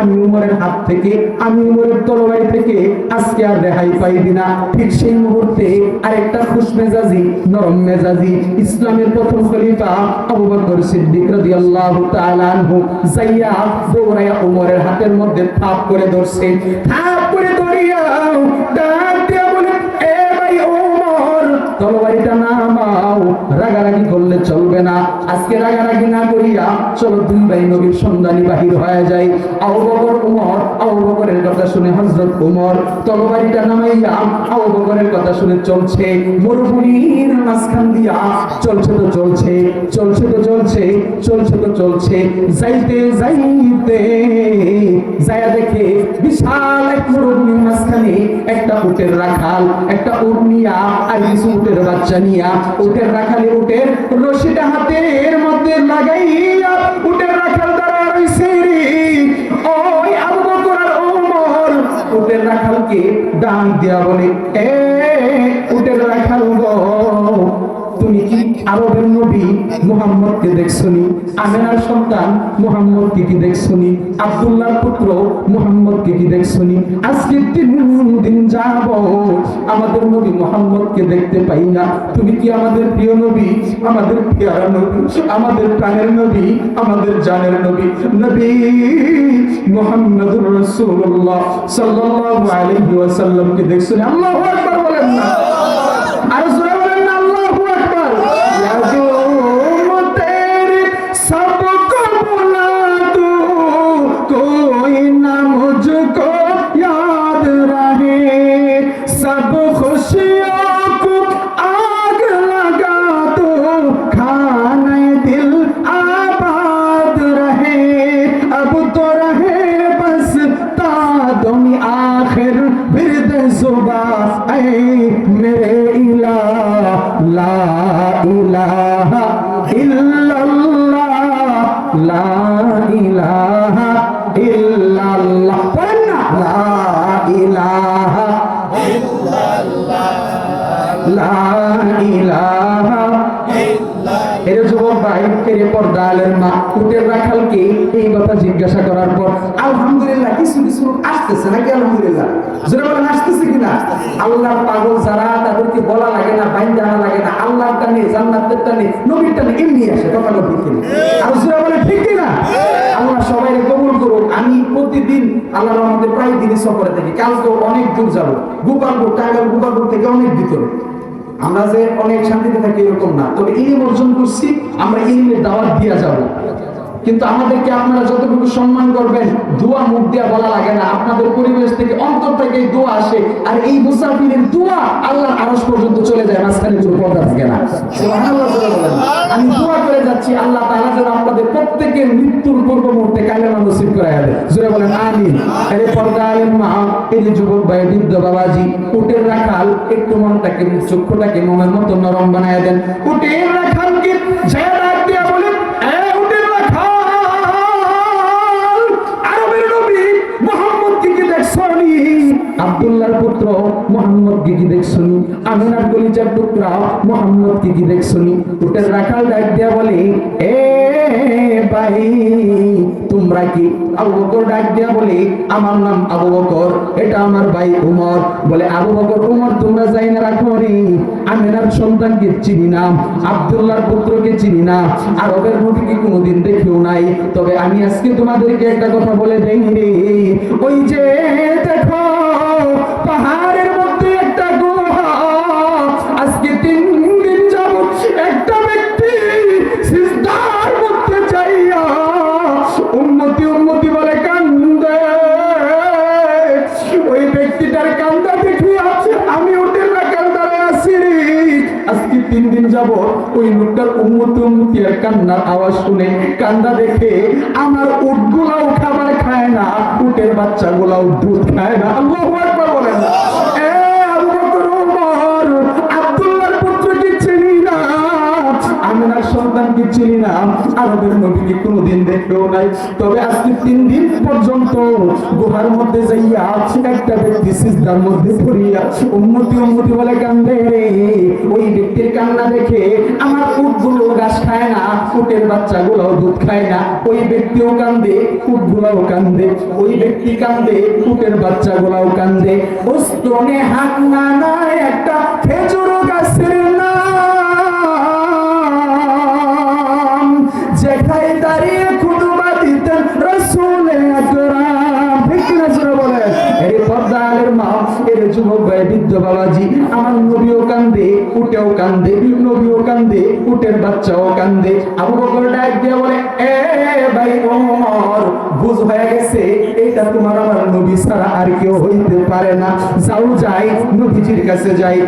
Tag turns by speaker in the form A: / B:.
A: আমি উমরের হাত থেকে, আমি উমরের থেকে আজকে আর রেহাই ঠিক সেই মুহূর্তে আরেকটা খুশ মেজাজি, নরম মেজাজি ইসলামের প্রথম খলিফা আবু বকর সিদ্দিক রাদিয়াল্লাহু তাআলা আনহু যাইয়া দৌড়াইয়া উমরের হাতের মধ্যে থাপ করে ধরছে। থাপ চলবে না। আজকে রাগারাগি না করিয়া চলো দুই ভাই নবীর সন্ধানী বাহির হয়ে যায় আবু বকর, উমর, আবু বকরের কথা শুনে হযরত উমর তরবারিটা নামাইয়া আবু বকরের কথা শুনে চলছে। মরুভূমির মাঝখান দিয়া চলছে তো চলছে চলছে তো চলছে চলছে তো চলছে। যাইতে যাইতে যায়া দেখে বিশাল এক মরুভূমির মাঝখানে একটা উটের রাখাল, একটা উট আর কিছু উটের বাচ্চা নিয়া উটের রাখালে উটের রশিটা হাতের মধ্যে লাগাইয়া উটের রাখাল দ্বারা রইছে ওই আবু বকর ওমর, উটের রাখালকে ডাক দিয়া বলে, এ আরবের নবী মুহাম্মদকে দেখছনি, আমেনার সন্তান মুহাম্মদকে কি দেখছনি, আব্দুল্লাহর পুত্র মুহাম্মদকে কি দেখছনি আজকে তিন দিন যাব আমাদের নবী মুহাম্মদকে দেখতে পাই না। তুমি কি আমাদের প্রিয় নবী, আমাদের প্রিয়ারা নবী, আমাদের প্রাণের নবী, আমাদের জানের নবী নবী মুহাম্মদুর রাসূলুল্লাহ সাল্লাল্লাহু আলাইহি ওয়াসাল্লামকে দেখছনি? আল্লাহু আকবার বলেন না। আর बिरद जुबा ऐ मेरे इला ला इलाहा इल्लल्लाह ला इलाहा পর্দা আলের মা, উটের রাখালকে এই কথা জিজ্ঞাসা করার পর, আলহামদুলিল্লাহ, কিছু কিছু আসতেছে নাকি আলহামদুলিল্লাহ? জোরে আসতেছে কিনা পাগল যারা, তাদেরকে বলা লাগে না বাইন জানা লাগে না। টানে, জান্নাতের টানে, নবীর টানে এমনি আসে আর জোরে বলে ঠিক কিনা? আল্লাহ সবাই কবুল করুন আমি প্রতিদিন আল্লাহর আমাদের প্রায় দিনই সফরে থাকি। কালকে অনেক দূর যাব। গোপালপুর টাঙ্গাল গোপালপুর থেকে অনেক ভিতরে। আমরা যে অনেক শান্তিতে থাকি এরকম না। তবে ইলিম অর্জন করছি, আমরা ইলিমের দাওয়াত দিয়া যাব। কিন্তু আমাদেরকে আপনারা যতটুকু সম্মান করবেন, দোয়া মুখ দিয়া বলা লাগে না। আপনাদের পরিবেশ থেকে অন্তর থেকে দোয়া আসে, আর এই মুসাফিরের দোয়া আল্লাহর আরশ পর্যন্ত চলে যায়, মাঝখানে কোনো পর্দা থাকে না। আমি দোয়া করে যাচ্ছি, আল্লাহ তাআলা যেন আপনাদের প্রত্যেকের মৃত্যুর পূর্ব মুহূর্তে কালেমা নসিব করে দেয় জোরে বলেন, আমিন। আরে পর্দা আলেম মা এই যুবক ভাই বৃদ্ধ বাবাজি, উটের রাখাল, একটু মনটাকে, চক্ষুটাকে মোমের মতো নরম বানায় দেন। উটের রাখালকে পুত্র মোহাম্মদ কি কি দেখছনি। আমিনার কলিজার পুত্র মোহাম্মদ কি কি দেখছনি। উটের রাখাল ডাক দিয়া বলে, এ ভাই, তোমরা কি আবু বকর ডাক দিয়া বলে, আমার নাম আবু বকর, এটা আমার ভাই উমর। বলে, আবু বকর উমর, তোমরা যাই না রাখো রে আমিনার সন্তানকে চিনি না পুত্রকে চিনি না কোনোদিন দেখিও নাই? তবে আমি আজকে তোমাদেরকে একটা কথা বলে দেই রে, ওই যে তিন দিন যাব ওই লোকটার উন্মতি আর কান্নার আওয়াজ শুনে কান্না দেখে আমার উটগুলাও খাবার খায় না, উটের বাচ্চাগুলাও দুধ খায় না। বলে না আরবের নবীকে কোনোদিন দেখেও নাই। তবে আজকে তিন দিন পর্যন্ত গুহার মধ্যে যাইয়া একটা ব্যক্তি সিজদার মধ্যে পড়িয়া উন্নতি উন্নতি বলে কান্দে রে। ওই ব্যক্তির কান্না দেখে আমার উটগুলো ঘাস খায় না, উটের বাচ্চাগুলোও দুধ খায় না। ওই ব্যক্তিও কান্দে, উটগুলাও কান্দে। ওই ব্যক্তি কান্দে, উটের বাচ্চাগুলাও কান্দে। ওস্তনে হাত না একটা খেজুর গাছের ভাই বৃদ্ধ বাবাজি। আমার নবীও কান্দে, উটেও কান্দে নবীও কান্দে, উটের বাচ্চাও কান্দে। আবু বকর ডাক দিয়ে বলে, এ ভাই ওমর, বুঝ হয়ে গেছে এটা তোমার আমার নবী ছাড়া আর কেউ হইতে পারে না। যাও যাই, নবীজির কাছে যাই।